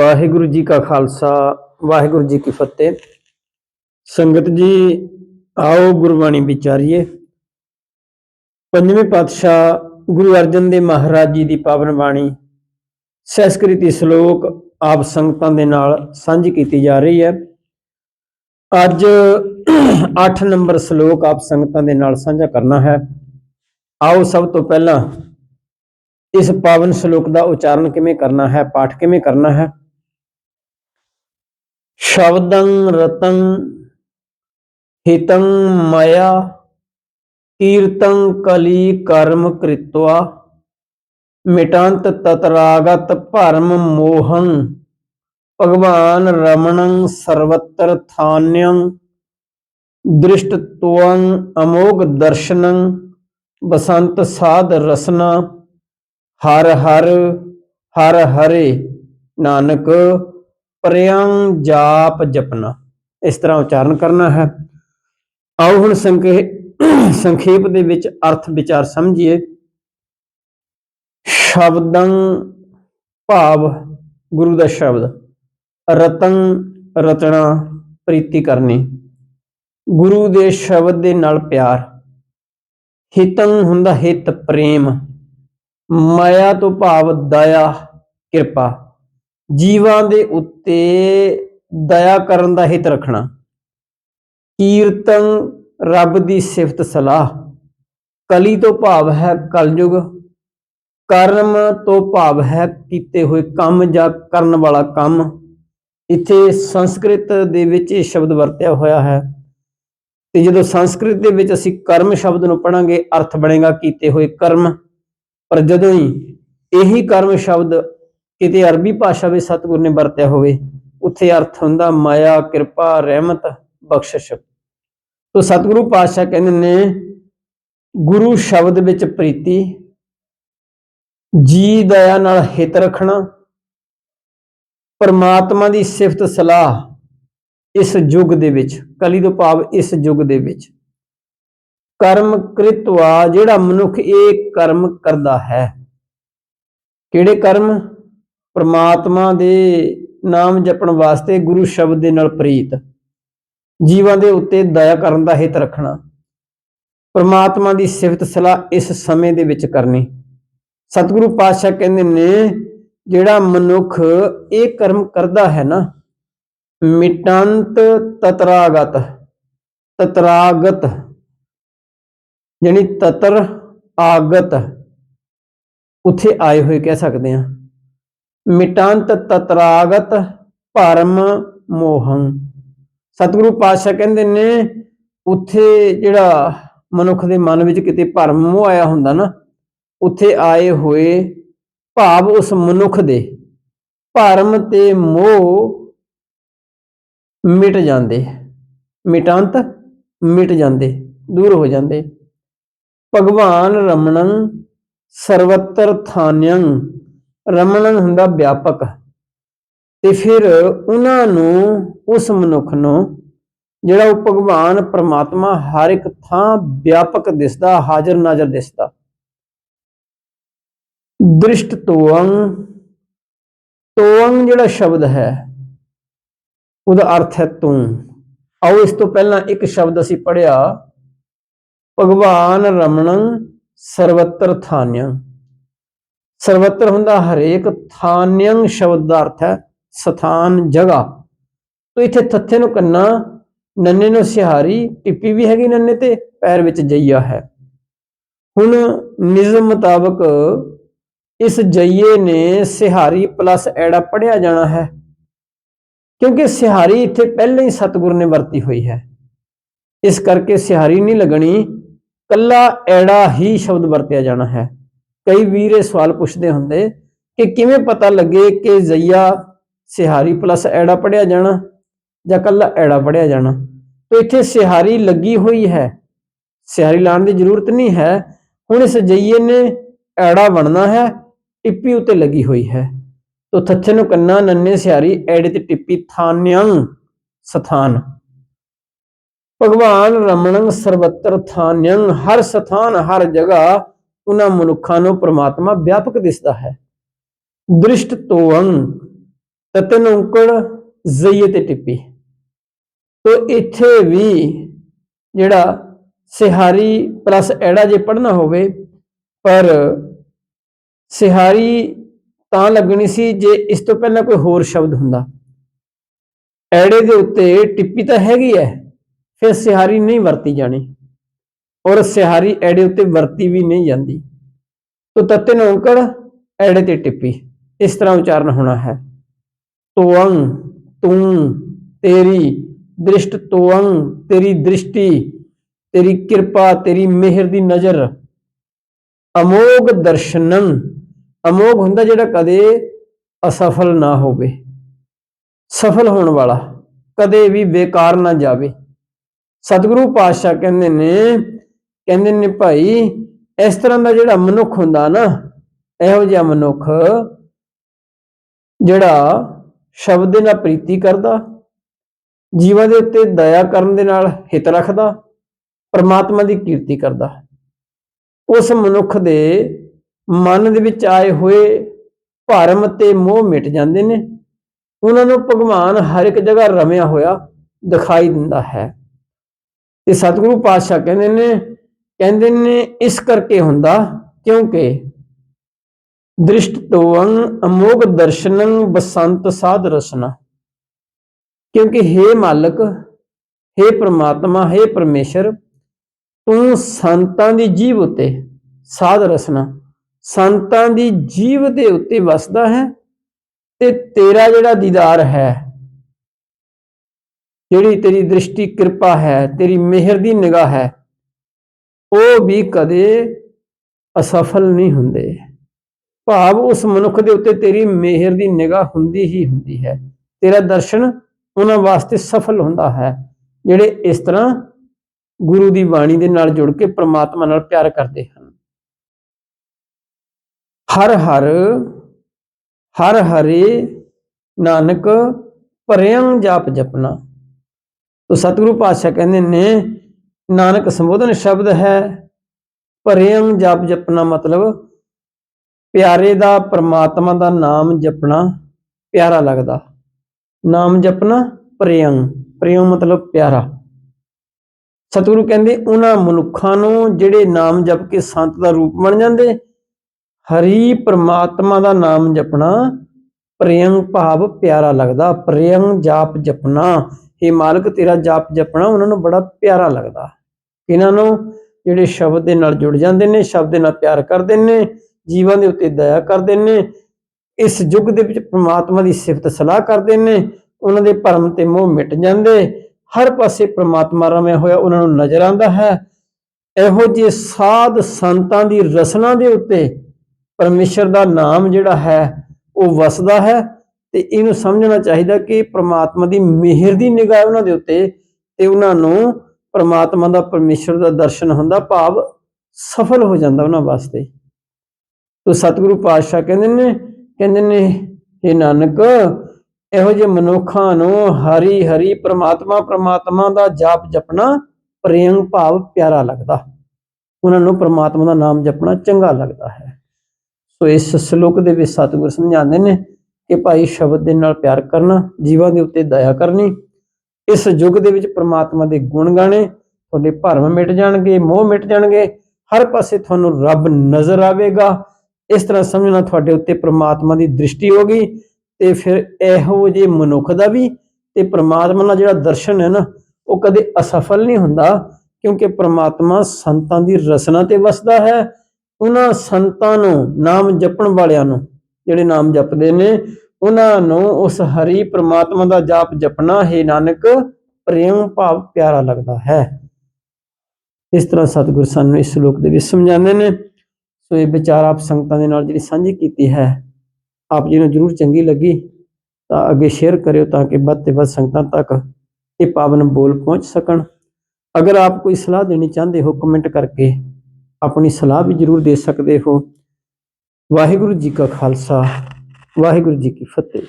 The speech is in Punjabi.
ਵਾਹਿਗੁਰੂ ਜੀ ਕਾ ਖਾਲਸਾ, ਵਾਹਿਗੁਰੂ ਜੀ ਕੀ ਫਤਿਹ। ਸੰਗਤ ਜੀ, ਆਓ ਗੁਰਬਾਣੀ ਵਿਚਾਰੀਏ। ਪੰਜਵੇਂ ਪਾਤਸ਼ਾਹ ਗੁਰੂ ਅਰਜਨ ਦੇਵ ਮਹਾਰਾਜ ਜੀ ਦੀ ਪਾਵਨ ਬਾਣੀ ਸੰਸਕ੍ਰਿਤੀ ਸ਼ਲੋਕ ਆਪ ਸੰਗਤਾਂ ਦੇ ਨਾਲ ਸਾਂਝੀ ਕੀਤੀ ਜਾ ਰਹੀ ਹੈ। ਅੱਜ 8 ਨੰਬਰ ਸ਼ਲੋਕ ਆਪ ਸੰਗਤਾਂ ਦੇ ਨਾਲ ਸਾਂਝਾ ਕਰਨਾ ਹੈ। ਆਓ ਸਭ ਤੋਂ ਪਹਿਲਾਂ ਇਸ ਪਾਵਨ ਸ਼ਲੋਕ ਦਾ ਉਚਾਰਨ ਕਿਵੇਂ ਕਰਨਾ ਹੈ, ਪਾਠ ਕਿਵੇਂ ਕਰਨਾ ਹੈ। ਸ਼ਬਦੰ ਰਤੰ ਹਿਤੰ ਮਇਆ ਕੀਰਤੰ ਕਲੀ ਕਰਮ ਕ੍ਰਿਤਵਾ ਮਿਟੰਤ ਤਤਰਾਗਤ ਭਰਮ ਮੋਹੰ ਭਗਵਾਨ ਰਮਣੰ ਸਰਵਤਰ ਥਾਨਯੰ ਦ੍ਰਿਸ਼ਟਤਵੰ ਅਮੋਗ ਦਰਸ਼ਨੰ ਬਸੰਤ ਸਾਧ ਰਸਨਾ ਹਰ ਹਰ ਹਰ ਹਰੇ ਨਾਨਕ ਪ੍ਰਿਯੰ ਜਾਪ ਜਪਣਾ ਇਸ ਤਰ੍ਹਾਂ ਉਚਾਰਨ ਕਰਨਾ ਹੈ। ਆਓ ਹੁਣ ਸੰਖੇ- ਸੰਖੇਪ ਦੇ ਵਿੱਚ ਅਰਥ ਵਿਚਾਰ ਸਮਝੀਏ। ਸ਼ਬਦੰ ਭਾਵ, ਗੁਰੂ ਦਾ ਸ਼ਬਦ। ਰਤਨ ਰਚਨਾ ਪ੍ਰੀਤੀ ਕਰਨੀ। ਗੁਰੂ ਦੇ ਸ਼ਬਦ ਦੇ ਨਾਲ ਪਿਆਰ। ਹਿਤੰ ਹੁੰਦਾ ਹਿਤ ਪ੍ਰੇਮ। ਮਾਇਆ ਤੋਂ ਭਾਵ ਦਇਆ, ਕਿਰਪਾ। ਜੀਵਾਂ ਦੇ ਉੱਤੇ ਦਇਆ ਕਰਨ ਦਾ ਹਿਤ ਰੱਖਣਾ। ਕੀਰਤਨ ਰੱਬ ਦੀ ਸਿਫਤ ਸਲਾਹ। ਕਲੀ ਤੋਂ ਭਾਵ ਹੈ ਕਲਯੁਗ, ਕਰਮ ਤੋਂ ਭਾਵ ਹੈ ਕੀਤੇ ਹੋਏ ਕੰਮ ਜਾਂ ਕਰਨ ਵਾਲਾ ਕੰਮ। ਇੱਥੇ ਸੰਸਕ੍ਰਿਤ ਦੇ ਵਿੱਚ ਇਹ ਸ਼ਬਦ ਵਰਤਿਆ ਹੋਇਆ ਹੈ। ਤੇ ਜਦੋਂ ਸੰਸਕ੍ਰਿਤ ਦੇ ਵਿੱਚ ਅਸੀਂ ਕਰਮ ਸ਼ਬਦ ਨੂੰ ਪੜਾਂਗੇ ਅਰਥ ਬਣੇਗਾ ਕੀਤੇ ਹੋਏ ਕਰਮ। ਪਰ ਜਦੋਂ ਹੀ ਇਹੀ ਕਰਮ ਸ਼ਬਦ ਕਿਤੇ ਅਰਬੀ ਭਾਸ਼ਾ ਵਿੱਚ ਸਤਿਗੁਰ ਨੇ ਵਰਤਿਆ ਹੋਵੇ, ਉੱਥੇ ਅਰਥ ਹੁੰਦਾ ਮਾਇਆ, ਕਿਰਪਾ, ਰਹਿਮਤ, ਬਖਸ਼ਿਸ਼। ਤੋ ਸਤਿਗੁਰੂ ਪਾਤਸ਼ਾਹ ਕਹਿੰਦੇ ਨੇ, ਗੁਰੂ ਸ਼ਬਦ ਵਿੱਚ ਪ੍ਰੀਤੀ, ਜੀ ਦਇਆ ਨਾਲ ਹਿਤ ਰੱਖਣਾ, ਪਰਮਾਤਮਾ ਦੀ ਸਿਫਤ ਸਲਾਹ ਇਸ ਯੁੱਗ ਦੇ ਵਿੱਚ, ਕਲੀ ਤੋਂ ਭਾਵ ਇਸ ਯੁੱਗ ਦੇ ਵਿੱਚ। ਕਰਮ ਕ੍ਰਿਤਵਾ ਜਿਹੜਾ ਮਨੁੱਖ ਇਹ ਕਰਮ ਕਰਦਾ ਹੈ। ਕਿਹੜੇ ਕਰਮ? ਪਰਮਾਤਮਾ ਦੇ ਨਾਮ ਜਪਣ ਵਾਸਤੇ ਗੁਰੂ ਸ਼ਬਦ ਦੇ ਨਾਲ ਪ੍ਰੀਤ। ਜੀਵਾਂ ਦੇ ਉੱਤੇ ਦਇਆ ਕਰਨ ਦਾ ਹਿੱਤ ਰੱਖਣਾ। ਪਰਮਾਤਮਾ ਦੀ ਸਿਫਤ ਸਲਾਹ ਇਸ ਸਮੇਂ ਦੇ ਵਿੱਚ ਕਰਨੀ। ਸਤਿਗੁਰੂ ਪਾਤਸ਼ਾਹ ਕਹਿੰਦੇ ਨੇ, ਜਿਹੜਾ ਮਨੁੱਖ ਇਹ ਕਰਮ ਕਰਦਾ ਹੈ ਨਾ, ਮਿਟੰਤ ਤਤਰਾਗਤ ਤਤਰਾਗਤ, ਯਾਨੀ ਤਤਰ ਆਗਤ, ਉੱਥੇ ਆਏ ਹੋਏ ਕਹਿ ਸਕਦੇ ਹਾਂ। ਮਿਟੰਤ ਤਤਰਾਗਤ ਭਰਮ ਮੋਹੰ। ਸਤਿਗੁਰੂ ਪਾਤਸ਼ਾਹ ਕਹਿੰਦੇ ਨੇ, ਉੱਥੇ ਜਿਹੜਾ ਮਨੁੱਖ ਦੇ ਮਨ ਵਿੱਚ ਕਿਤੇ ਭਰਮ ਮੋਹ ਆਇਆ ਹੁੰਦਾ ਨਾ, ਉੱਥੇ ਆਏ ਹੋਏ ਭਾਵ ਉਸ ਮਨੁੱਖ ਦੇ ਭਰਮ ਤੇ ਮੋਹ ਮਿਟ ਜਾਂਦੇ। ਮਿਟੰਤ ਮਿਟ ਜਾਂਦੇ, ਦੂਰ ਹੋ ਜਾਂਦੇ। ਭਗਵਾਨ ਰਮਣੰ ਸਰਵਤਰ ਥਾਨਯੰ। ਰਮਣਨ ਹੁੰਦਾ ਵਿਆਪਕ। ਤੇ ਫਿਰ ਉਹਨਾਂ ਨੂੰ ਉਸ ਮਨੁੱਖ ਨੂੰ ਜਿਹੜਾ ਉਹ ਭਗਵਾਨ, ਪ੍ਰਮਾਤਮਾ ਹਰ ਇੱਕ ਥਾਂ ਵਿਆਪਕ ਦਿਸਦਾ, ਹਾਜ਼ਰ ਨਾਜ਼ਰ ਦਿਸਦਾ। ਦ੍ਰਿਸ਼ਟ ਤੋਅੰ ਤੋਅੰ ਜਿਹੜਾ ਸ਼ਬਦ ਹੈ, ਉਹਦਾ ਅਰਥ ਹੈ ਤੂੰ। ਆਓ ਇਸ ਤੋਂ ਪਹਿਲਾਂ ਇੱਕ ਸ਼ਬਦ ਅਸੀਂ ਪੜਿਆ ਭਗਵਾਨ ਰਮਣੰ ਸਰਵਤਰ ਥਾਨਯੰ ਸਰਵਤਰ ਹੁੰਦਾ ਹਰੇਕ ਥਾਨਯੰ ਸ਼ਬਦ ਦਾ ਅਰਥ ਹੈ, ਸਥਾਨ ਜਗ੍ਹਾ। ਤੋ ਇੱਥੇ ਥੱਥੇ ਨੂੰ ਕੰਨਾ, ਨੰਨੇ ਨੂੰ ਸਿਹਾਰੀ, ਟਿੱਪੀ ਵੀ ਹੈਗੀ ਨੰਨੇ ਤੇ, ਪੈਰ ਵਿੱਚ ਜਈਆ ਹੈ। ਹੁਣ ਨਿਯਮ ਮੁਤਾਬਕ ਇਸ ਜਈਏ ਨੇ ਸਿਹਾਰੀ ਪਲੱਸ ਐੜਾ ਪੜਿਆ ਜਾਣਾ ਹੈ, ਕਿਉਂਕਿ ਸਿਹਾਰੀ ਇੱਥੇ ਪਹਿਲਾਂ ਹੀ ਸਤਿਗੁਰ ਨੇ ਵਰਤੀ ਹੋਈ ਹੈ। ਇਸ ਕਰਕੇ ਸਿਹਾਰੀ ਨਹੀਂ ਲੱਗਣੀ, ਕੱਲਾ ਐੜਾ ਹੀ ਸ਼ਬਦ ਵਰਤਿਆ ਜਾਣਾ ਹੈ। ਕਈ ਵੀਰ ਇਹ ਸਵਾਲ ਪੁੱਛਦੇ ਹੁੰਦੇ ਕਿ ਕਿਵੇਂ ਪਤਾ ਲੱਗੇ ਕਿ ਜ਼ਈਆ ਸਿਹਾਰੀ ਪਲੱਸ ਐੜਾ ਪੜਿਆ ਜਾਣਾ ਜਾਂ ਕੱਲਾ ਐੜਾ ਪੜਿਆ ਜਾਣਾ? ਤੇ ਇੱਥੇ ਸਿਹਾਰੀ ਲੱਗੀ ਹੋਈ ਹੈ। ਸਿਹਾਰੀ ਲਾਉਣ ਦੀ ਜ਼ਰੂਰਤ ਨਹੀਂ ਹੈ। ਹੁਣ ਇਸ ਜਈਏ ਨੇ ਐੜਾ ਬਣਨਾ ਹੈ, ਟਿੱਪੀ ਉੱਤੇ ਲੱਗੀ ਹੋਈ ਹੈ। ਤੋ ਥੱਥੇ ਨੂੰ ਕੰਨਾ ਨੰਨੇ ਸਿਹਾਰੀ ਐੜੇ ਤੇ ਟਿੱਪੀ ਥਾਨਯੰ ਸਥਾਨ। ਭਗਵਾਨ ਰਮਣੰ ਸਰਵਤਰ ਥਾਨਯੰ ਹਰ ਸਥਾਨ, ਹਰ ਜਗ੍ਹਾ ਉਹਨਾਂ ਮਨੁੱਖਾਂ ਨੂੰ ਪ੍ਰਮਾਤਮਾ ਵਿਆਪਕ ਦਿਸਦਾ ਹੈ। ਦ੍ਰਿਸ਼ਟ ਤੋਅੰ ਤਤਨ ਔਂਕੜ ਜ਼ਈਏ ਤੇ ਟਿੱਪੀ। ਤੋ ਇੱਥੇ ਵੀ ਜਿਹੜਾ ਸਿਹਾਰੀ ਪਲੱਸ ਐੜਾ ਜੇ ਪੜਨਾ ਹੋਵੇ, ਪਰ ਸਿਹਾਰੀ ਤਾਂ ਲੱਗਣੀ ਸੀ ਜੇ ਇਸ ਤੋਂ ਪਹਿਲਾਂ ਕੋਈ ਹੋਰ ਸ਼ਬਦ ਹੁੰਦਾ। ਐੜੇ ਦੇ ਉੱਤੇ ਟਿੱਪੀ ਤਾਂ ਹੈਗੀ ਹੈ ਫਿਰ ਸਿਹਾਰੀ ਨਹੀਂ ਵਰਤੀ ਜਾਣੀ। ਔਰ ਸਿਹਾਰੀ ਐੜੇ ਉੱਤੇ ਵਰਤੀ ਵੀ ਨਹੀਂ ਜਾਂਦੀ। ਤੋ ਤੱਤੇ ਨੌਕੜ ਐੜੇ ਤੇ ਟਿੱਪੀ। ਇਸ ਤਰ੍ਹਾਂ ਉਚਾਰਨ ਹੋਣਾ ਹੈ। ਤੋਅੰ ਤੂੰ, ਤੇਰੀ ਦ੍ਰਿਸ਼ਟ ਤੋਅੰ ਤੇਰੀ ਦ੍ਰਿਸ਼ਟੀ, ਤੇਰੀ ਕਿਰਪਾ, ਤੇਰੀ ਮਿਹਰ ਦੀ ਨਜ਼ਰ। ਅਮੋਗ ਦਰਸ਼ਨੰ। ਅਮੋਗ ਹੁੰਦਾ ਜਿਹੜਾ ਕਦੇ ਅਸਫਲ ਨਾ ਹੋਵੇ। ਸਫਲ ਹੋਣ ਵਾਲਾ ਕਦੇ ਵੀ ਬੇਕਾਰ ਨਾ ਜਾਵੇ। ਸਤਿਗੁਰੂ ਪਾਤਸ਼ਾਹ ਕਹਿੰਦੇ ਨੇ ਕਹਿੰਦੇ ਨੇ ਭਾਈ, ਇਸ ਤਰ੍ਹਾਂ ਦਾ ਜਿਹੜਾ ਮਨੁੱਖ ਹੁੰਦਾ ਨਾ, ਇਹੋ ਜਿਹਾ ਮਨੁੱਖ ਜਿਹੜਾ ਸ਼ਬਦ ਦੇ ਨਾਲ ਪ੍ਰੀਤੀ ਕਰਦਾ, ਜੀਵਾਂ ਦੇ ਉੱਤੇ ਦਇਆ ਕਰਨ ਦੇ ਨਾਲ ਹਿਤ ਰੱਖਦਾ, ਪਰਮਾਤਮਾ ਦੀ ਕੀਰਤੀ ਕਰਦਾ। ਉਸ ਮਨੁੱਖ ਦੇ ਮਨ ਦੇ ਵਿੱਚ ਆਏ ਹੋਏ ਭਰਮ ਤੇ ਮੋਹ ਮਿਟ ਜਾਂਦੇ ਨੇ। ਉਹਨਾਂ ਨੂੰ ਭਗਵਾਨ ਹਰ ਇੱਕ ਜਗ੍ਹਾ ਰਮਿਆ ਹੋਇਆ ਦਿਖਾਈ ਦਿੰਦਾ ਹੈ। ਤੇ ਸਤਿਗੁਰੂ ਪਾਤਸ਼ਾਹ ਕਹਿੰਦੇ ਨੇ ਕਹਿੰਦੇ ਨੇ ਇਸ ਕਰਕੇ ਹੁੰਦਾ ਕਿਉਂਕਿ ਦ੍ਰਿਸ਼ਟ ਤੋਵੰ ਅਮੋਗ ਦਰਸ਼ਨੰ ਬਸੰਤ ਸਾਧ ਰਸਨਾ ਕਿਉਂਕਿ हे ਮਾਲਕ हे ਪ੍ਰਮਾਤਮਾ हे ਪਰਮੇਸ਼ਰ ਤੂੰ ਸੰਤਾਂ ਦੀ ਜੀਵ ਉਤੇ ਸਾਧ ਰਸਨਾ ਸੰਤਾਂ ਦੀ ਜੀਵ ਦੇ ਉੱਤੇ ਵਸਦਾ ਹੈ ਤੇ ਤੇਰਾ ਜਿਹੜਾ ਦੀਦਾਰ ਹੈ ਜਿਹੜੀ ਤੇਰੀ ਦ੍ਰਿਸ਼ਟੀ ਕਿਰਪਾ ਹੈ ਤੇਰੀ ਮਿਹਰ ਦੀ ਨਿਗਾਹ ਹੈ ਉਹ ਵੀ ਕਦੇ ਅਸਫਲ ਨਹੀਂ ਹੁੰਦੇ। ਭਾਵ ਉਸ ਮਨੁੱਖ ਦੇ ਉੱਤੇ ਤੇਰੀ ਮਿਹਰ ਦੀ ਨਿਗਾਹ ਹੁੰਦੀ ਹੀ ਹੁੰਦੀ ਹੈ। ਤੇਰਾ ਦਰਸ਼ਨ ਉਹਨਾਂ ਵਾਸਤੇ ਸਫਲ ਹੁੰਦਾ ਹੈ, ਜਿਹੜੇ ਇਸ ਤਰ੍ਹਾਂ ਗੁਰੂ ਦੀ ਬਾਣੀ ਦੇ ਨਾਲ ਜੁੜ ਕੇ ਪ੍ਰਮਾਤਮਾ ਨਾਲ ਪਿਆਰ ਕਰਦੇ ਹਨ। ਹਰ ਹਰ ਹਰ ਹਰੇ ਨਾਨਕ ਭਰਿਆਂ ਜਾਪ ਜਪਣਾ। ਤੋ ਸਤਿਗੁਰੂ ਪਾਤਸ਼ਾਹ ਕਹਿੰਦੇ ਨੇ ਨਾਨਕ ਸੰਬੋਧਨ ਸ਼ਬਦ ਹੈ ਭਰਿਆਂ ਜਾਪ ਜਪਣਾ ਮਤਲਬ ਪਿਆਰੇ ਦਾ ਪ੍ਰਮਾਤਮਾ ਦਾ ਨਾਮ ਜਪਣਾ, ਪਿਆਰਾ ਲੱਗਦਾ। ਨਾਮ ਜਪਣਾ ਪ੍ਰਿਯੰ ਪ੍ਰਿਯੰ ਮਤਲਬ ਪਿਆਰਾ। ਸਤਿਗੁਰੂ ਕਹਿੰਦੇ, ਉਹਨਾਂ ਮਨੁੱਖਾਂ ਨੂੰ ਜਿਹੜੇ ਨਾਮ ਜਪ ਕੇ ਸੰਤ ਦਾ ਰੂਪ ਬਣ ਜਾਂਦੇ, ਹਰੀ ਪਰਮਾਤਮਾ ਦਾ ਨਾਮ ਜਪਣਾ ਪ੍ਰਿਯੰ ਭਾਵ ਪਿਆਰਾ ਲੱਗਦਾ। ਪ੍ਰਿਯੰ ਜਾਪ ਜਪਣਾ ਇਹ ਮਾਲਕ ਤੇਰਾ ਜਾਪ ਜਪਣਾ, ਉਹਨਾਂ ਨੂੰ ਬੜਾ ਪਿਆਰਾ ਲੱਗਦਾ। ਇਹਨਾਂ ਨੂੰ ਜਿਹੜੇ ਸ਼ਬਦ ਦੇ ਨਾਲ ਜੁੜ ਜਾਂਦੇ ਨੇ, ਸ਼ਬਦ ਦੇ ਨਾਲ ਪਿਆਰ ਕਰਦੇ ਨੇ, ਜੀਵਾਂ ਦੇ ਉੱਤੇ ਦਇਆ ਕਰਦੇ ਨੇ, ਇਸ ਯੁੱਗ ਦੇ ਵਿੱਚ ਪ੍ਰਮਾਤਮਾ ਦੀ ਸਿਫਤ ਸਲਾਹ ਕਰਦੇ ਨੇ, ਉਹਨਾਂ ਦੇ ਭਰਮ ਤੇ ਮੋਹ ਮਿਟ ਜਾਂਦੇ, ਹਰ ਪਾਸੇ ਪ੍ਰਮਾਤਮਾ ਰਮਿਆ ਹੋਇਆ ਉਹਨਾਂ ਨੂੰ ਨਜ਼ਰ ਆਉਂਦਾ ਹੈ। ਇਹੋ ਜਿਹੇ ਸਾਧ ਸੰਤਾਂ ਦੀ ਰਸਨਾ ਦੇ ਉੱਤੇ ਪਰਮੇਸ਼ਰ ਦਾ ਨਾਮ ਜਿਹੜਾ ਹੈ, ਉਹ ਵਸਦਾ ਹੈ ਤੇ ਇਹਨੂੰ ਸਮਝਣਾ ਚਾਹੀਦਾ ਕਿ ਪ੍ਰਮਾਤਮਾ ਦੀ ਮਿਹਰ ਦੀ ਨਿਗਾਹ ਉਹਨਾਂ ਦੇ ਉੱਤੇ ਤੇ ਉਹਨਾਂ ਨੂੰ ਪਰਮਾਤਮਾ ਦਾ ਪਰਮੇਸ਼ਰ ਦਾ ਦਰਸ਼ਨ ਹੁੰਦਾ, ਭਾਵ ਸਫਲ ਹੋ ਜਾਂਦਾ ਉਹਨਾਂ ਵਾਸਤੇ। ਤੋ ਸਤਿਗੁਰੂ ਪਾਤਸ਼ਾਹ ਕਹਿੰਦੇ ਨੇ ਕਹਿੰਦੇ ਨੇ ਇਹ ਨਾਨਕ, ਇਹੋ ਜਿਹੇ ਮਨੁੱਖਾਂ ਨੂੰ ਹਰੀ ਹਰੀ ਪਰਮਾਤਮਾ, ਪ੍ਰਮਾਤਮਾ ਦਾ ਜਾਪ ਜਪਣਾ ਪ੍ਰੇਮ, ਭਾਵ ਪਿਆਰਾ ਲੱਗਦਾ। ਉਹਨਾਂ ਨੂੰ ਪਰਮਾਤਮਾ ਦਾ ਨਾਮ ਜਪਣਾ ਚੰਗਾ ਲੱਗਦਾ ਹੈ। ਸੋ ਇਸ ਸ਼ਲੋਕ ਦੇ ਵਿੱਚ ਸਤਿਗੁਰ ਸਮਝਾਉਂਦੇ ਨੇ ਕਿ ਭਾਈ ਸ਼ਬਦ ਦੇ ਨਾਲ ਪਿਆਰ ਕਰਨਾ, ਜੀਵਾਂ ਦੇ ਉੱਤੇ ਦਇਆ ਕਰਨੀ ਇਸ ਯੁੱਗ ਦੇ ਵਿੱਚ ਪ੍ਰਮਾਤਮਾ ਦੇ ਗੁਣ ਗਾਣੇ, ਤੁਹਾਡੇ ਭਰਮ ਮਿਟ ਜਾਣਗੇ, ਮੋਹ ਮਿਟ ਜਾਣਗੇ, ਹਰ ਪਾਸੇ ਤੁਹਾਨੂੰ ਰੱਬ ਨਜ਼ਰ ਆਵੇਗਾ। ਇਸ ਤਰ੍ਹਾਂ ਸਮਝਣਾ ਤੁਹਾਡੇ ਉੱਤੇ ਪ੍ਰਮਾਤਮਾ ਦੀ ਦ੍ਰਿਸ਼ਟੀ ਹੋਗੀ ਤੇ ਫਿਰ ਇਹੋ ਜਿਹੇ ਮਨੁੱਖ ਦਾ ਵੀ ਤੇ ਪ੍ਰਮਾਤਮਾ ਨਾਲ ਜਿਹੜਾ ਦਰਸ਼ਨ ਹੈ ਨਾ, ਉਹ ਕਦੇ ਅਸਫਲ ਨਹੀਂ ਹੁੰਦਾ, ਕਿਉਂਕਿ ਪ੍ਰਮਾਤਮਾ ਸੰਤਾਂ ਦੀ ਰਸਨਾ ਤੇ ਵਸਦਾ ਹੈ। ਉਹਨਾਂ ਸੰਤਾਂ ਨੂੰ, ਨਾਮ ਜਪਣ ਵਾਲਿਆਂ ਨੂੰ, ਜਿਹੜੇ ਨਾਮ ਜਪਦੇ ਨੇ ਉਹਨਾਂ ਨੂੰ ਉਸ ਹਰੀ ਪ੍ਰਮਾਤਮਾ ਦਾ ਜਾਪ ਜਪਣਾ ਹੈ ਨਾਨਕ, ਪ੍ਰੇਮ ਭਾਵ ਪਿਆਰਾ ਲੱਗਦਾ ਹੈ। ਇਸ ਤਰ੍ਹਾਂ ਸਤਿਗੁਰ ਸਾਨੂੰ ਇਸ ਸ਼ਲੋਕ ਦੇ ਵਿੱਚ ਸਮਝਾਉਂਦੇ ਨੇ। ਸੋ ਇਹ ਵਿਚਾਰ ਆਪ ਸੰਗਤਾਂ ਦੇ ਨਾਲ ਜਿਹੜੀ ਸਾਂਝੀ ਕੀਤੀ ਹੈ, ਆਪ ਜੀ ਨੂੰ ਜਰੂਰ ਚੰਗੀ ਲੱਗੀ, ਤਾਂ ਅੱਗੇ ਸ਼ੇਅਰ ਕਰਿਓ ਤਾਂ ਕਿ ਵੱਧ ਤੇ ਵੱਧ ਸੰਗਤਾਂ ਤੱਕ ਇਹ ਪਾਵਨ ਬੋਲ ਪਹੁੰਚ ਸਕਣ। ਅਗਰ ਆਪ ਕੋਈ ਸਲਾਹ ਦੇਣੀ ਚਾਹੁੰਦੇ ਹੋ ਕਮੈਂਟ ਕਰਕੇ, ਆਪਣੀ ਸਲਾਹ ਵੀ ਜਰੂਰ ਦੇ ਸਕਦੇ ਹੋ। ਵਾਹਿਗੁਰੂ ਜੀ ਕਾ ਖਾਲਸਾ। ਵਾਹਿਗੁਰੂ ਜੀ ਕੀ ਫਤਿਹ।